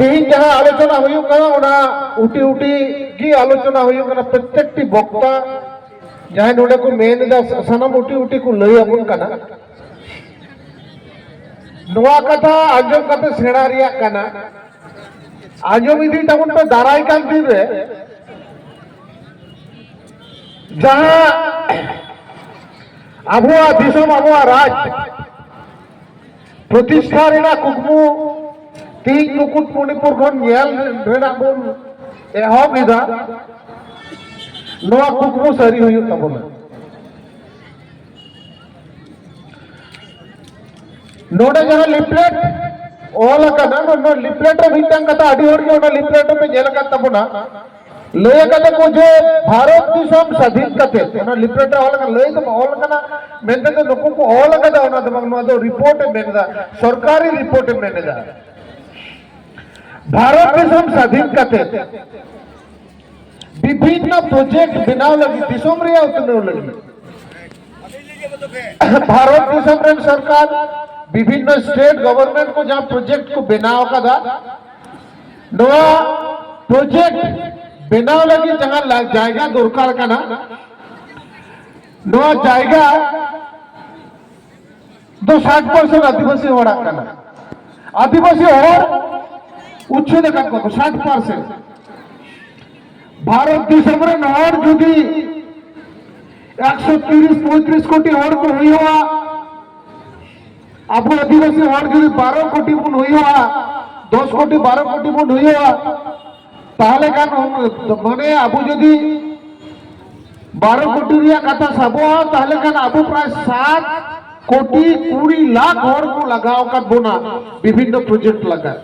ᱛᱮᱦᱮᱧ ᱡᱟᱦᱟᱸ ᱟᱞᱳᱪᱚᱱᱟ ᱦᱩᱭᱩᱜ ᱠᱟᱱᱟ ᱚᱱᱟ ᱩᱴᱤ ᱩᱴᱤ ᱜᱮ ᱟᱞᱳᱪᱚᱱᱟ ᱦᱩᱭᱩᱜ ᱠᱟᱱᱟ ᱯᱨᱚᱛᱮᱠᱴᱤ ᱵᱚᱠᱛᱟ ᱡᱟᱦᱟᱸᱭ ᱱᱚᱰᱮ ᱠᱚ ᱢᱮᱱ ᱮᱫᱟ ᱥᱟᱱᱟᱢ ᱩᱴᱤ ᱩᱴᱤ ᱠᱚ ᱞᱟᱹᱭ ᱟᱵᱚᱱ ᱠᱟᱱᱟ ᱱᱚᱣᱟ ᱠᱟᱛᱷᱟ ᱟᱸᱡᱚᱢ ᱠᱟᱛᱮ ᱥᱮᱬᱟ ᱨᱮᱭᱟᱜ ᱠᱟᱱᱟ ᱟᱸᱡᱚᱢ ᱤᱫᱤ ᱛᱟᱵᱚᱱ ᱯᱮ ᱫᱟᱨᱟᱭ ᱠᱟᱱ ᱫᱤᱱ ᱨᱮ ᱡᱟᱦᱟᱸ ᱟᱵᱚᱣᱟᱜ ᱫᱤᱥᱚᱢ ᱟᱵᱚᱣᱟᱜ ᱨᱟᱡᱽ ᱯᱨᱚᱛᱤষ্ঠা ᱨᱮᱱᱟᱜ ᱠᱩᱠᱢᱩ तीन मुकुट मणिपुर कुकमु सारी नोड़े जहाँ लिपलेट ऑल अकना लिपलेट मीटा कथा अभी लिपलेट में लैकते जो भारत दिसम स्वाधीन कते लिपलेट लैकना को ऑल अकना रिपोर्ट सरकारी रिपोर्ट ভারত দিশম স্বাধীন কাতে বিভিন্ন প্রজেক্ট বেনাও লাগি দিশম রিয়া উতনেও লাগি ভারত দিশম রেন সরকার বিভিন্ন স্টেট গভর্নমেন্ট को जहां प्रोजेक्ट को बेनाव कदा नोआ प्रोजेक्ट बेनाव लगी जहां ला- जायगा दरकार काना नोआ जायगा दो ষাট পার্সেন্ট আদিবাসী হড়া কানা আদিবাসী হড় উচ্চ দেখান কত? ষাট পার্সেন্ট ভারত দেশের নর যদি একশো তিরিশ, পঁয়ত্রিশ কোটি হর হই হওয়া આપણું આદિવાસી વાળ જોડી બારો કોટી પણ હોઈવા દસ કોટી બારો કોટી પણ હોઈવા তাহলে কেন? মানে আবু যদি বারো কোটি কথা সাব তাহলে কেন? আবু প্রায় সাত কোটি কুড়ি লাখ ঘর লাগাও কাটবো না। বিভিন্ন প্রজেক্ট লাগায়।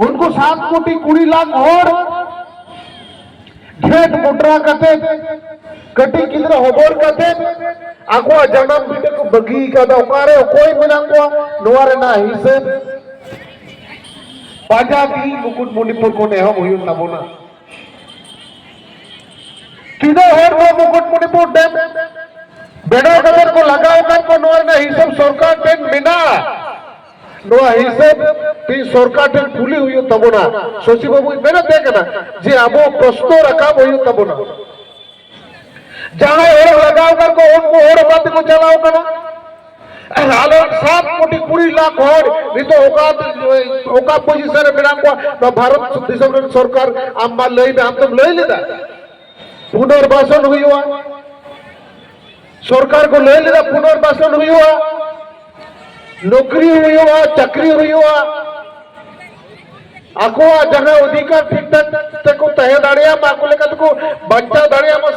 उनको सात कोटी कुड़ी लाख और ढेट मोटरा कते कटी किधर होबोर कते आगवा जन्म बिटे को बगी का दा ओकारे कोई मिना को नोवारे ना हिसे बाजा की मुकुट मणिपुर को ने हम हुई ना बोना। किधर होर वो मुकुट मणिपुर डैम? बेड़ा कदर को लगाओ कर, को नोवारे ना हिसाब सरकार हिसाब सरकार टेन खुली हुई बाबू मेनते जे अब प्रश्न रकाब जहाँ लगवान को उनको को चलाव सात कोटी कुड़ी लाख तो तो भारत सरकार आम लैबे आम पुनर्वासन सरकार को लै लेता पुनर्वासन हुआ। नौकरी हुई हुआ चक्री हुई हुआ आको जगह अधिकार ठीक ठाक तह दाड़ा बचा दाड़ा मा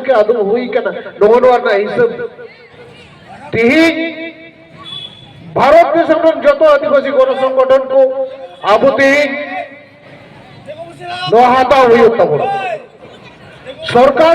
के आदम हुई कना नोन हिसाब तिही भारत जो आदिवासी गण संगठन को अब तिही नहाता सरकार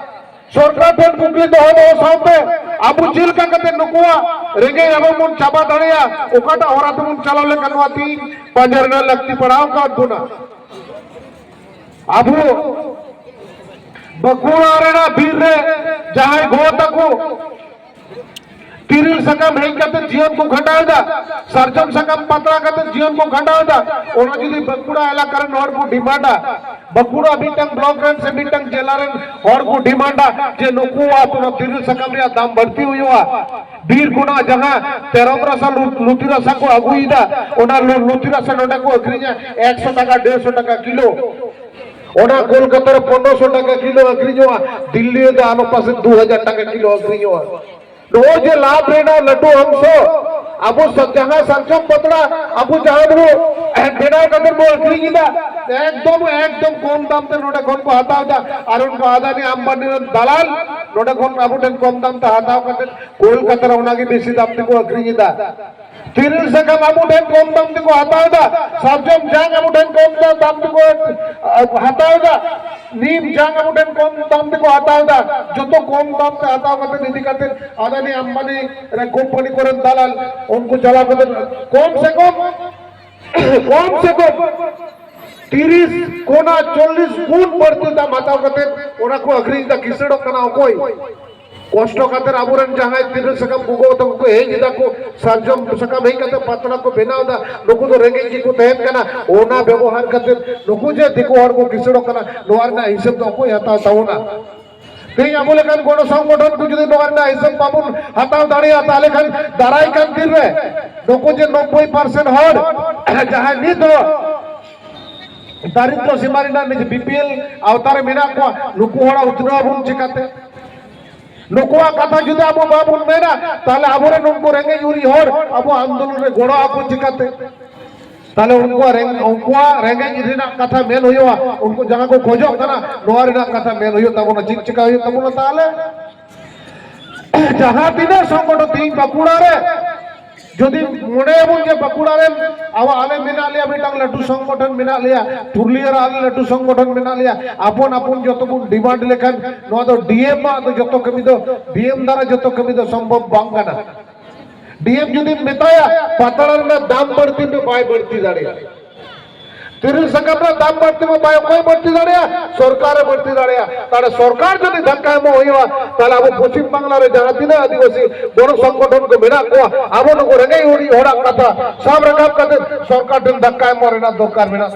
ঠেন ᱴᱷᱮᱱ দহ দহ সাথে আবু জেল কা কাতে নুকুয়া, রেগে আবু মন চাবা দাঁড়িয়া। ওকাটা হরা তুমন চালালে কানওয়া তিন পাঁজার না লাগতি পড়াও ᱞᱟᱹᱠᱛᱤ গুনা আবু বকুড়া রেনা বীর রে, যাহাই ᱨᱮ তাকু તિરિલ સકામ હઈ કાતે જીવન કો ઘટાવતા સર્જન સકામ પતળા કાતે જીવન કો ઘટાવતા ઓનો જીદી બકુડા એલાકાર નોડ કો ડિમાટા બકુડા બીટંગ બ્લોક રન સે બીટંગ જેલારન હોડ કો ડિમાટા જે લોકો આ તો તિરિલ સકામ રે દામ ભરતી હોયવા બીર ᱨᱟᱥᱟ જગા તેરોબ્રસા લુતિરસા કો અગુઈદા ઓના લુતિરસા નોડા કો અખરીજા 100 টাকা 150 টাকা কিলো ওনা কলকাতার পনেরোশো টাকা ᱴᱟᱠᱟ ᱠᱤᱞᱳ ᱟᱹᱠᱷᱨᱤᱧᱚᱜᱼᱟ ᱫᱤᱞᱞᱤ ᱨᱮᱫᱚ পাশে দু ᱫᱩ ᱦᱟᱡᱟᱨ ᱴᱟᱠᱟ ᱠᱤᱞᱳ ᱟᱹᱠᱷᱨᱤᱧᱚᱜᱼᱟ যে লাভ রেনা লাড্ডু অংশ আবু জাহাঁ সারজম পতড়া আবু জাহাঁ বড় বেনাও কাদের বল আখরিᱧিদা একদম একদম কম দাম তে নোটা কোন কো হাতাও দা আর উনকো আদানি আম্বানি দালাল নোটা কোন আবুটেন কম দাম তে হাতাও কাতে কলকাতার ওনাকে বেশি দাম তে কো আখরিᱧিদা তিরিশ টাকা আবু টেন কম দাম তে কো হাতাও দা। সারজম জাং আবু টেন কম দাম তে কো হাতাও দা। নিম জাং আবু টেন কম দাম তে কো হাতাও দা। যত কম দাম তে হাতাও কাতে নিদি কাতে আদানি, আম্বানি রে কোম্পানি করেন দালাল উনকো চালা কাতে কম সে কম কম সে কম। তিরিশ কোনা চল্লিশ গুণ দাম হাতাও ওরা কো আখরিং দা কিসেড়ো কানা অকই? कष्ट अब तीन साम बुगत साजम साम पतला को बनावे नुक रेगेज कोना व्यवहार खाते नुक जे दिकोर को किसड़ा हिसाब तो अको हतना तीन अब गण संगठन को जो हिसाब बाबो हत्या दाड़े खान दाराकान तीन नुक जे नब्बे पार्सेंट न दारिद्र सीमा बीपीएल आवतारे मेरा को उत्तर बन चेकाते নুকুয়া কথা যদি আবো বাবুন মেনা তাহলে আবরে নুকু রেঙ্গে ইউরি হর, আবো আন্দোলনে গোড়া আকো চিকাতে তাহলে উনকুয়া রেঙ্গ উনকো রেঙ্গে রিনা কথা মেল হইয়া উনকো জানা কো খোঁজো কানা নোয়া রিনা কথা মেন হইয়া তবন চিক চিকা হইয়া তবন তাহলে। যাহা দিনে সংগঠন তিন বাঁকুড়ারে যদি মনে এবং যে বাঁকুড়ারে আবার আলে মেনা লিয়া মিটাং লাটু সংগঠন মেনা লিয়া পুরুলিয়ার আলে লাটু সংগঠন মেনা লিয়া আপন আপন যত বুন ডিমান্ড লেখান, নয় তো ডিএম যত কমি তো বিএম দ্বারা যত কমি তো সম্ভব বাং কানা ডিএম যদি মেতায়া পাতাড়ার দাম বাড়তি, বাই বাড়তি দাঁড়িয়ে। বাড়তি বাই কই বাড়তি দাঁড়িয়ে? সরকারে বাড়তি দাঁড়িয়ে। তাহলে সরকার যদি ধাক্কা হইবা, তাহলে আবু পশ্চিম বাংলার যারা দিনে আদিবাসী বড় সংগঠন কো মেনা কো আবো নকো রেঙ্গাই উড়ি হড়া কথা, সব রাখাব কথা, সরকার দিন ধাক্কা এমন রেনা দরকার মেনা